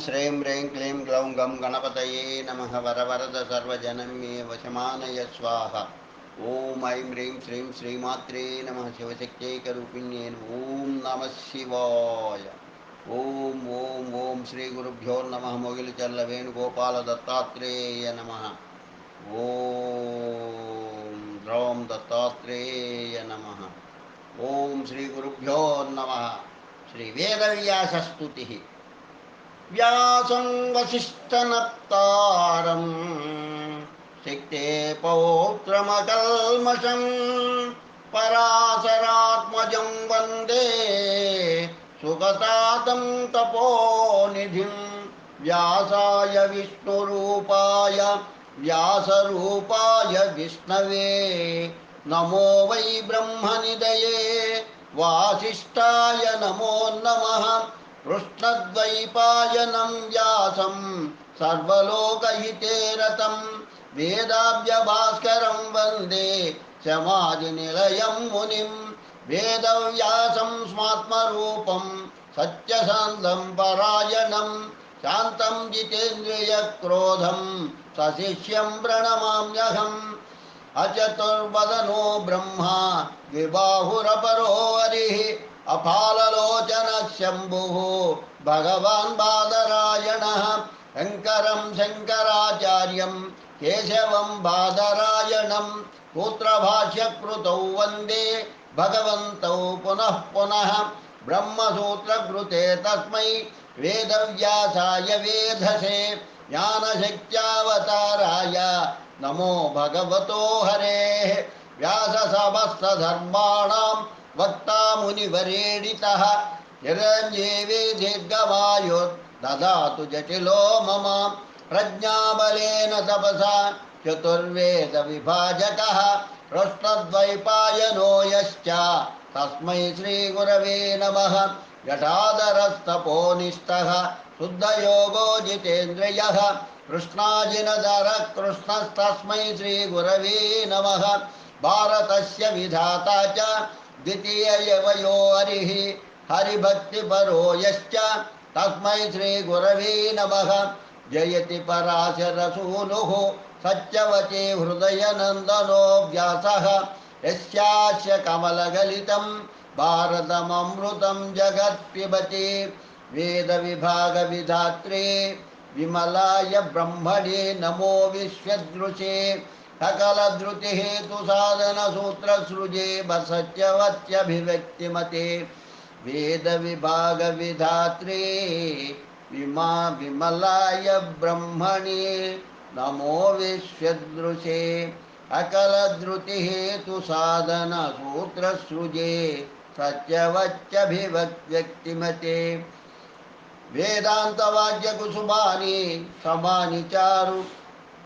श्री श्रीं ह्रीं क्लीं ग्लौं गं गणपतये नमः वरवरद सर्वजनमे वशमानय स्वाहा। ॐ ऐं ह्रीं श्रीं श्रीमात्रे नमः शिवशक्त्यैकरूपिण्ये ॐ नमः शिवाय। ॐ ॐ ॐ श्रीगुरुभ्यो नमः मोगिलचल्लवेणुगोपालदत्तात्रेय नमः। ॐ द्रौं दत्तात्रेय नमः। ॐ श्रीगुरुभ्यो नमः। श्रीवेदव्यासस्तुतिः। व्यासं वसिष्ठनप्तारं सिक्ते पौत्रमकल्मषं पराशरात्मजं वंदे सुगतातं तपोनिधिं व्यासाय विष्णुरूपाय व्यासरूपाय विष्णवे। नमो वै ब्रह्मनिदये वासिष्ठाय नमो नमः। कृष्णद्वैपायनं व्यासं सर्वलोकहिते रतं वेदाव्यभास्करं वंदे समाधिनिलयं मुनिं वेदव्यासं स्वात्मरूपं सत्यशान्तं परायणं शान्तं जितेन्द्रियक्रोधं सशिष्यं प्रणमाम्यहम्। अचतुर्वदनो ब्रह्मा विबाहुरपरो हरिः। अफाललोचन शम्भुः भगवान् बादरायणः। शङ्करं शङ्कराचार्यं, केशवं बादरायणं सूत्रभाष्यकृतौ वंदे, भगवन्तौ पुनः पुनः। ब्रह्मसूत्रकृते तस्मै वेदव्यासाय वेधसे, ज्ञानशक्त्यावताराय नमो भगवतो हरेः। व्याससमस्तधर्माणां वक्ता मुनिवरेणितः चिरञ्जीवी दीर्घमायुर् ददातु जटिलो मम प्रज्ञाबलेन तपसा चतुर्वेदविभाजकः कृष्णद्वैपायनो यश्च तस्मै श्रीगुरवे नमः जटादरस्तपोनिष्ठः शुद्धयोगो जितेन्द्रियः कृष्णाजिनदरः कृष्णस्तस्मै श्रीगुरवे नमः भारतस्य विधाता च द्वितीयवयो हरिः हरिभक्तिपरो यश्च तस्मै श्रीगुरवे नमः। जयति पराशरसूनुः सत्यवचे हृदयनन्दनो व्यासः यस्यास्य कमलगलितं भारतममृतं जगत्पिबति। वेदविभागविधात्रे विमलाय ब्रह्मणे नमो विश्वदृशे। सकलधृतिहेतुसाधनसूत्रसृजे बसत्यवत्यभिव्यक्तिमते वेदविभागविधात्रे विमा विमलाय ब्रह्मणे नमो विश्वदृशे। अकलधृतिहेतुसाधनसूत्रसृजे सत्यवत्यभिव्यक्तिमते। वेदान्तवाद्यकुसुमानि समानि चारु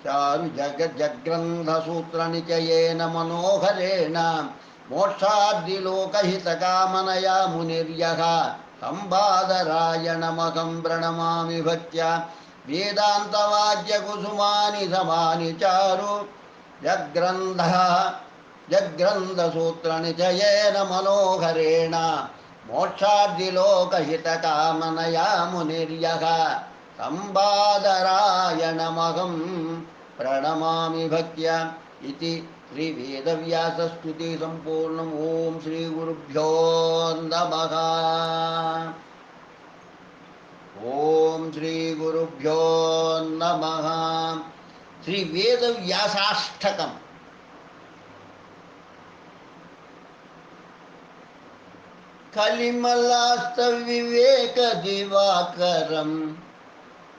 चारु जगज्जग्रन्थसूत्रनिचयेन मनोहरेण मोक्षाद्दिलोकहितकामनया मुनिर्यः सम्बादरायणमहं प्रणमामि भक्त्या। वेदान्तवाद्यकुसुमानि समानि चारु। जग्रन्थः, जग्रन्थसूत्रनिचयेन मनोहरेण मोक्षाद्दिलोकहितकामनया मुनिर्यः। सम्बादरायणमहं प्रणमामि भक्त्या इति श्रीवेदव्यासस्तुतिसम्पूर्णम् ॐ श्रीगुरुभ्यो नमः। ॐ श्रीगुरुभ्यो नमः। श्रीवेदव्यासाष्टकम् कलिमलास्तविवेकदिवाकरम्।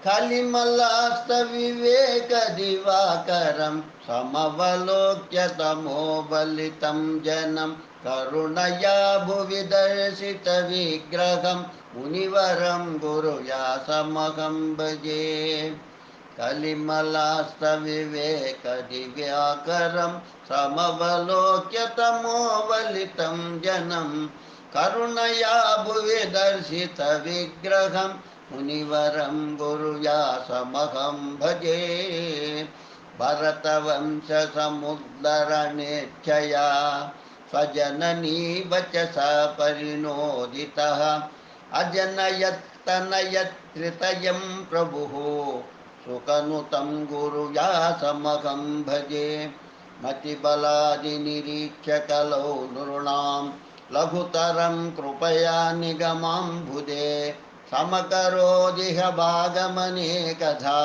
कलिमलास्तविवेकदिवाकरं समवलोक्य तमोबलितं जनं करुणया भुवि दर्शितविग्रहं मुनिवरं गुरुव्यासमहं भजे। कलिमलास्तविवेकदिव्याकरं समवलोक्य तमोबलितं जनं करुणया भुवि दर्शितविग्रहं मुनिवरं गुरुव्यासमहं भजे। भरतवंशसमुद्धरणेच्छया स्वजननी वचसा परिणोदितः अजनयत्त तनयत्रितयं प्रभुः। सुखनुतं गुरुव्यासमहं भजे। मतिबलादिनिरीक्ष्य कलौ नृणां लघुतरं कृपया निगमाम्बुदे। समकरोदिह भागमनेकधा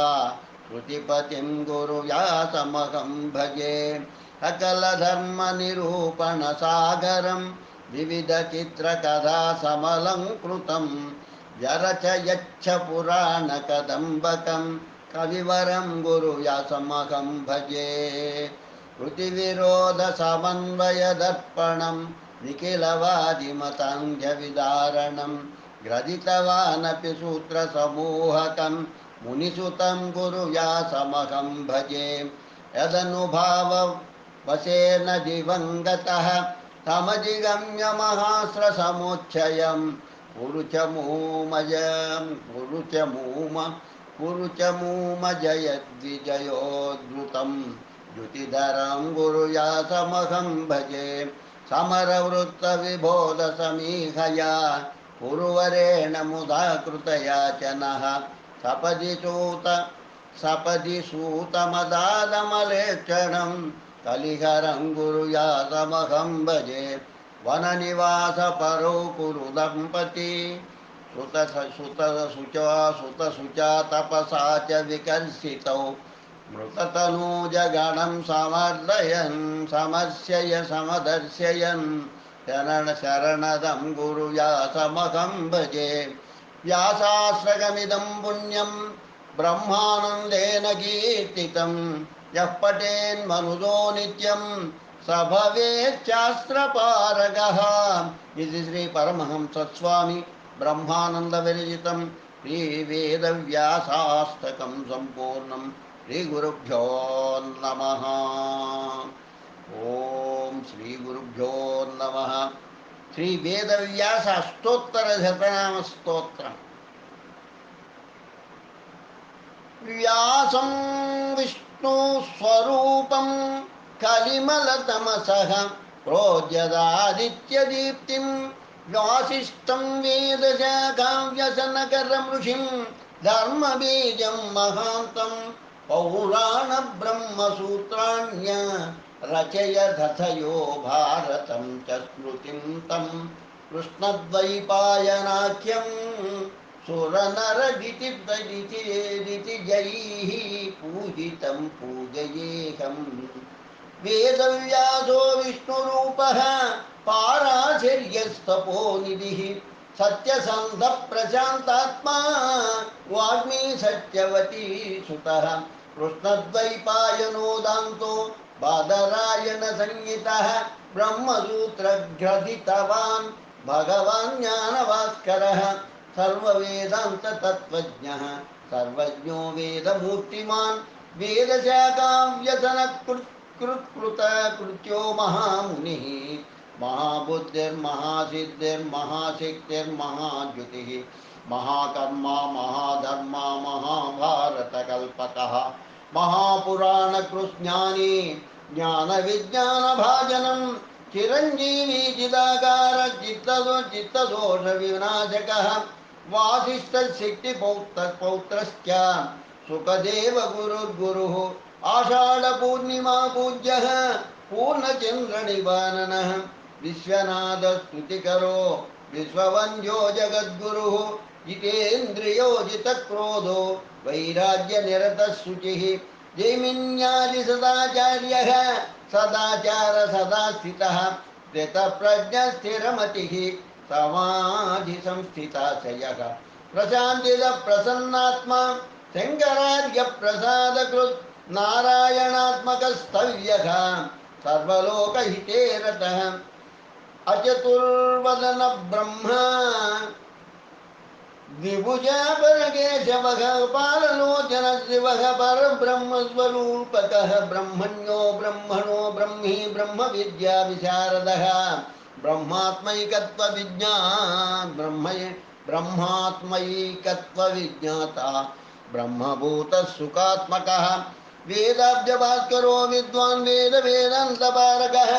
श्रुतिपतिं गुरुव्यासमहं भजे। सकलधर्मनिरूपणसागरं विविधचित्रकथासमलङ्कृतं। व्यरचयच्छ पुराणकदम्बकं कविवरं गुरुव्यासमहं भजे। कृतिविरोधसमन्वयदर्पणं निखिलवादिमताङ्गविदारणं ग्रथितवानपि सूत्रसमूहकं मुनिसुतं गुरुव्यासमहं भजे। यदनुभाववशेन दिवङ्गतः समजिगम्य महास्रसमुच्चयं कुरु च मूमजं कुरु च मूम कुरु च मूमजयद्विजयोद्धृतं द्युतिधरं गुरुयासमहं भजे। समरवृत्तविबोधसमीहया। कुरुवरेण मुदा कृतयाचनः सपदि चूत सपदि सूतमदादमलेक्षणं कलिहरं गुरुयासमहं भजे। वननिवासपरो कुरु दम्पती। सुत सुत सुचा सुत सुचा, तपसा च विकर्षितौ। मृततनूजगणं समर्दयन् समस्यय समदर्शयन्। शरण शरणदं गुरुव्यासमहं भजे। व्यासाश्रगमिदं पुण्यं ब्रह्मानन्देन कीर्तितं। यः पठेन्मनुजो नित्यं स भवेच्छास्त्रपारगः इति श्रीपरमहंसस्वामी ब्रह्मानन्दविरचितं श्रीवेदव्यासास्तकं सम्पूर्णं श्रीगुरुभ्यो नमः। ॐ श्रीगुरुभ्यो नमः। श्रीवेदव्यास अष्टोत्तरशतनामस्तोत्रम् व्यासं विष्णुस्वरूपं कलिमलतमसः प्रोज्यदादित्यदीप्तिं वासिष्ठं वेदशाकाव्यसनकरं ऋषिं धर्मबीजं महान्तं पौराणब्रह्मसूत्राण्य रचय धथयो भारतं च स्मृतिं तं कृष्णद्वैपायनाख्यं सुरनरदिति जैः पूजितं पूजयेऽहम् वेदव्यासो विष्णुरूपः पाराशर्यस्तपोनिधिः सत्यसन्धप्रशान्तात्मा वाग्मी सत्यवती सुतः कृष्णद्वैपायनोदान्तो बादरायणसंहितः ब्रह्मसूत्रग्रथितवान् भगवान् ज्ञानभास्करः सर्ववेदान्ततत्त्वज्ञः सर्वज्ञो वेदमूर्तिमान् वेदशाकाव्यसनकृत् कृत्कृतकृत्यो महामुनिः। महाबुद्धिर्महासिद्धिर्महाशक्तिर्महाद्युतिः महाकर्मा महाधर्मा महाभारतकल्पकः। महापुराणकृज्ञानी ज्ञानविज्ञानभाजनं चिरञ्जीवी चिदाकार चित्तदो चित्तदोषविनाशकः पौत्रश्च सुखदेव गुरुर्गुरुः आषाढपूर्णिमा पूज्यः पूर्णचन्द्रनिवाननः विश्वनाथस्तुतिकरो विश्ववन्द्यो जगद्गुरुः जितेन्द्रियो जितक्रोधो वैराग्यनिरतः शुचिः जैमिन्यादिसदाचार्यः सदाचार सदा स्थितः। कृतप्रज्ञस्थिरमतिः समाधिसंस्थिताशयः। प्रशान्तिदप्रसन्नात्मा, शङ्करार्यप्रसादकृत्, नारायणात्मकस्तव्यः। सर्वलोकहिते रतः अचतुर्वदन ब्रह्म द्विभुजापरकेशवः पाललोचन शिवः परब्रह्मस्वरूपकः ब्रह्मण्यो ब्रह्मणो ब्रह्मी ब्रह्मविद्याविशारदः ब्रह्मात्मैकत्वविज्ञा ब्रह्म ब्रह्मात्मैकत्वविज्ञाता ब्रह्मभूतः सुखात्मकः वेदाब्जभास्करो विद्वान् वेदवेदान्तपारकः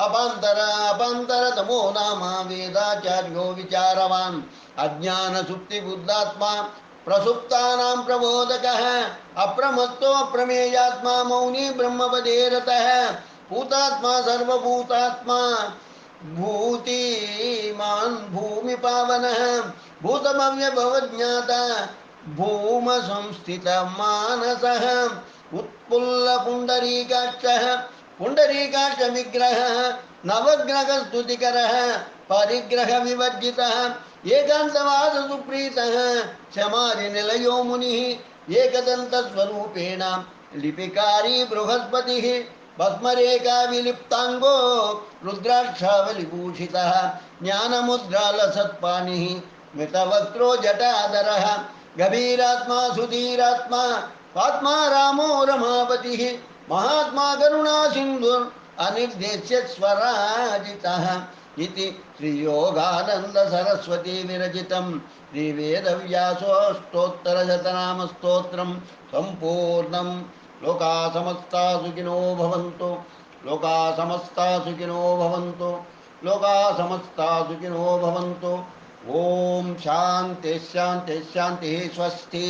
अपान्तर अपान्तरतमो नाम, वेदाचार्यो विचारवान्। अज्ञानसुप्तिबुद्धात्मा, प्रसुप्तानां प्रबोधकः, अप्रमत्तो प्रमेयात्मा मौनी ब्रह्मपदे रतः। भूतात्मा, सर्वभूतात्मा, भूतिमान् भूमिपावनः। भूतमव्यभवज्ञाता, भूमसंस्थितमानसः। उत्पुल्लपुण्डरीकाक्षः पुण्डरीकाक्षविग्रहः नवग्रहस्तुतिकरः, परिग्रहविवर्जितः, एकान्तवादसुप्रीतः शमारिनिलयो मुनिः एकदन्तस्वरूपेण लिपिकारी बृहस्पति बृहस्पतिः भस्मरेखाविलिप्ताङ्गो रुद्राक्षावलिभूषितः, ज्ञानमुद्रालसत्पाणिः, मितवक्त्रो जटाधरः गभीरात्मा, सुधीरात्मा पात्मा रामो रमापतिः महात्मा करुणा सिंधु अनिर्देश्य स्वराजितः इति विरचितं श्रीवेदव्यासोऽष्टोत्तरशतनामस्तोत्रं सम्पूर्णं लोका समस्ता सुखिनो भवन्तु लोका समस्ता सुखिनो लोका समस्ता सुखिनो ॐ शान्तिः शान्तिः शान्तिः, स्वस्ति।